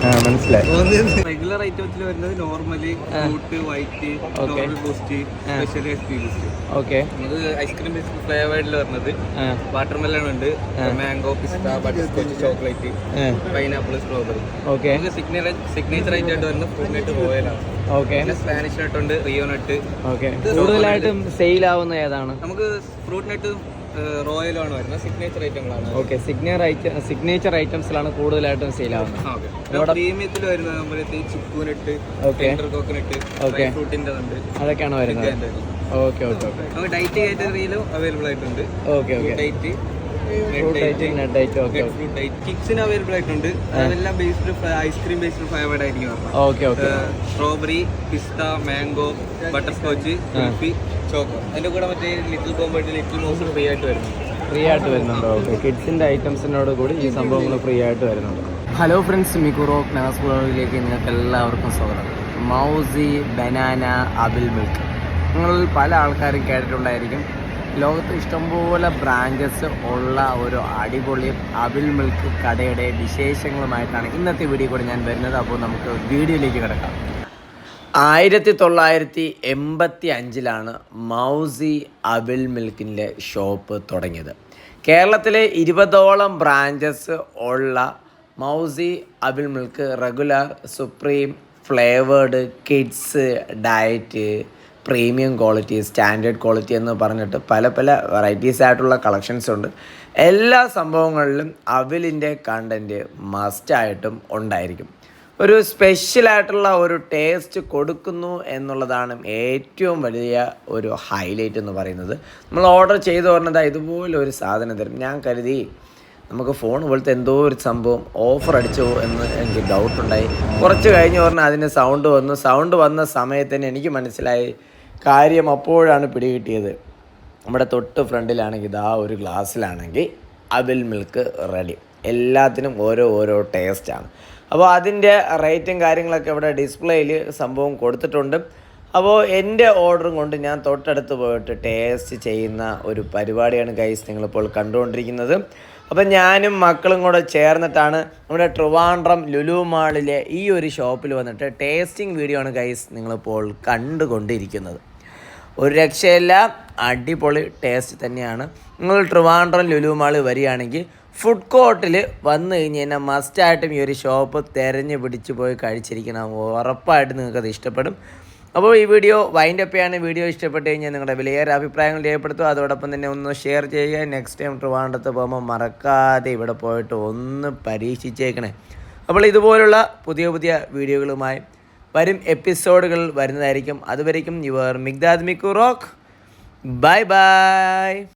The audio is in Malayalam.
ആ മനസ്സിലായി. റെഗുലർ ഐറ്റംസിൽ വരുന്നത് normally fruit white normal boost special boost okay നമുക്ക് ഐസ്ക്രീം ഫ്ലേവേർഡിൽ വരുന്നത് വാട്ടർമെലൺ ഉണ്ട് mango pista butterscotch chocolate pineapple strawberry okay signature signature ആയിട്ട് വരുന്നത് ഫ്രൂട്ട് നട്ട് റോയലാണ് ഓക്കെ പിന്നെ സ്പാനിഷ് നട്ട് ഉണ്ട് റിയോ നട്ട് ഓക്കെ കൂടുതലായിട്ടും സെയിൽ ആവുന്ന ഏതാണ്? നമുക്ക് ഫ്രൂട്ട് നട്ട് റോയലാണ് വരുന്നത്. സിഗ്നേച്ചർ ഐറ്റങ്ങളാണ് ഓക്കെ സിഗ്നേച്ചർ ഐറ്റം സിഗ്നേച്ചർ ഐറ്റംസിലാണ് കൂടുതലായിട്ടും സെയിൽ ആവുന്നത്. പ്രീമിയത്തിൽ വരുന്നത് നമ്മളെ ചിക്കു നട്ട് Okay. കോക്കനട്ട്. ഫ്രൂട്ടിന്റെ അതൊക്കെയാണ് വരുന്നത്. Okay okay okay. നമുക്ക് ഡൈറ്റ് കാറ്റഗറിയിലും അവൈലബിൾ ആയിട്ടുണ്ട്. Okay okay. Diet diet available ആയിട്ടുണ്ട്. അതെല്ലാം based ice cream based flavoured ആയിരിക്കും strawberry pista mango butterscotch kulfi choco. അതിന്റെ കൂടെ മറ്റേ ലിറ്റിൽ ബോംബായിട്ട് ലിറ്റിൽ മോസ് ഫ്രീ ആയിട്ട് വരുന്നു ഫ്രീ ആയിട്ട് വരുന്നുണ്ട്. ഓക്കെ കിഡ്സിന്റെ ഐറ്റംസിനോട് കൂടി ഈ സംഭവങ്ങൾ ഫ്രീ ആയിട്ട് വരുന്നുണ്ട്. ഹലോ ഫ്രണ്ട്സ് മിക്കുറോ ക്ലാസ് വേൾഡിലേക്ക് നിങ്ങൾക്ക് എല്ലാവർക്കും സ്വാഗതം. മൗസി ബനാന അബിൽ മിൽക്ക്. നിങ്ങൾ പല ആൾക്കാരും കേട്ടിട്ടുണ്ടായിരിക്കും. ലോകത്ത് ഇഷ്ടംപോലെ ബ്രാഞ്ചസ് ഉള്ള ഒരു അടിപൊളി അബിൽ മിൽക്ക് കടയുടെ വിശേഷങ്ങളുമായിട്ടാണ് ഇന്നത്തെ വീഡിയോ കൂടെ ഞാൻ വരുന്നത്. അപ്പോൾ നമുക്ക് വീഡിയോയിലേക്ക് കിടക്കാം. ആയിരത്തി തൊള്ളായിരത്തി എൺപത്തി അഞ്ചിലാണ് മൗസി അബിൽ മിൽക്കിന്റെ ഷോപ്പ് തുടങ്ങിയത്. കേരളത്തിലെ ഇരുപതോളം ബ്രാഞ്ചസ് ഉള്ള മൗസി അബിൽ milk regular supreme flavoured kids diet premium quality standard quality എന്ന് പറഞ്ഞിട്ട് പല പല വെറൈറ്റീസ് ആയിട്ടുള്ള കളക്ഷൻസ് ഉണ്ട്. എല്ലാ സംഭവങ്ങളിലും അവിലിന്റെ കണ്ടന്റ് മസ്റ്റായിട്ടും ഉണ്ടായിരിക്കും. ഒരു സ്പെഷ്യലായിട്ടുള്ള ഒരു ടേസ്റ്റ് കൊടുക്കുന്നു എന്നുള്ളതാണ് ഏറ്റവും വലിയ ഒരു ഹൈലൈറ്റ് എന്ന് പറയുന്നത്. നമ്മൾ ഓർഡർ ചെയ്ത് പറഞ്ഞത് ഇതുപോലെ ഒരു സാധനം തരും. ഞാൻ കരുതി നമുക്ക് ഫോൺ പോലത്തെ എന്തോ ഒരു സംഭവം ഓഫർ അടിച്ചോ എന്ന് എനിക്ക് ഡൗട്ടുണ്ടായി കുറച്ച് കഴിഞ്ഞ് പറഞ്ഞാൽ അതിന് സൗണ്ട് വന്നു. സൗണ്ട് വന്ന സമയത്ത് തന്നെ എനിക്ക് മനസ്സിലായി കാര്യം അപ്പോഴാണ് പിടികിട്ടിയത്. നമ്മുടെ തൊട്ട് ഫ്രണ്ടിലാണെങ്കിൽ ഇതാ ഒരു ഗ്ലാസ്സിലാണെങ്കിൽ അവിൽ മിൽക്ക് റെഡി എല്ലാത്തിനും ഓരോ ഓരോ ടേസ്റ്റാണ് അപ്പോൾ അതിന്റെ റേറ്റും കാര്യങ്ങളൊക്കെ ഇവിടെ ഡിസ്പ്ലേയിൽ സംഭവം കൊടുത്തിട്ടുണ്ട്. അപ്പോൾ എന്റെ ഓർഡറും കൊണ്ട് ഞാൻ തൊട്ടടുത്ത് പോയിട്ട് ടേസ്റ്റ് ചെയ്യുന്ന ഒരു പരിപാടിയാണ് ഗൈസ് നിങ്ങളിപ്പോൾ കണ്ടുകൊണ്ടിരിക്കുന്നത്. അപ്പോൾ ഞാനും മക്കളും കൂടെ ചേർന്നിട്ടാണ് നമ്മുടെ ട്രിവാൻഡ്രം ലുലു മാളിലെ ഈ ഒരു ഷോപ്പിൽ വന്നിട്ട് ടേസ്റ്റിംഗ് വീഡിയോ ആണ് ഗൈസ് നിങ്ങളിപ്പോൾ കണ്ടുകൊണ്ടിരിക്കുന്നത്. ഒരു രക്ഷയല്ല അടിപൊളി ടേസ്റ്റ് തന്നെയാണ്. നിങ്ങൾ ട്രിവാൻഡ്രം ലുലു മാളിൽ വരികയാണെങ്കിൽ ഫുഡ് കോർട്ടിൽ വന്നു കഴിഞ്ഞ് കഴിഞ്ഞാൽ മസ്റ്റായിട്ടും ഈ ഒരു ഷോപ്പ് തിരഞ്ഞു പിടിച്ച് പോയി കഴിച്ചിരിക്കണം. ഉറപ്പായിട്ട് നിങ്ങൾക്കത് ഇഷ്ടപ്പെടും. അപ്പോൾ ഈ വീഡിയോ വൈൻഡ് അപ്പ് ചെയ്യാണ് വീഡിയോ ഇഷ്ടപ്പെട്ട് കഴിഞ്ഞാൽ നിങ്ങളുടെ വിലയേറെ അഭിപ്രായങ്ങൾ രേഖപ്പെടുത്തുക. അതോടൊപ്പം തന്നെ ഒന്ന് ഷെയർ ചെയ്യുക. നെക്സ്റ്റ് ടൈം ട്രിവാൻഡ്രത്ത് പോകുമ്പോൾ മറക്കാതെ ഇവിടെ പോയിട്ട് ഒന്ന് പരീക്ഷിച്ചേക്കണേ. അപ്പോൾ ഇതുപോലുള്ള പുതിയ പുതിയ വീഡിയോകളുമായി വരും എപ്പിസോഡുകൾ വരുന്നതായിരിക്കും. അതുവരേക്കും your Migdad Mikku rock. Bye bye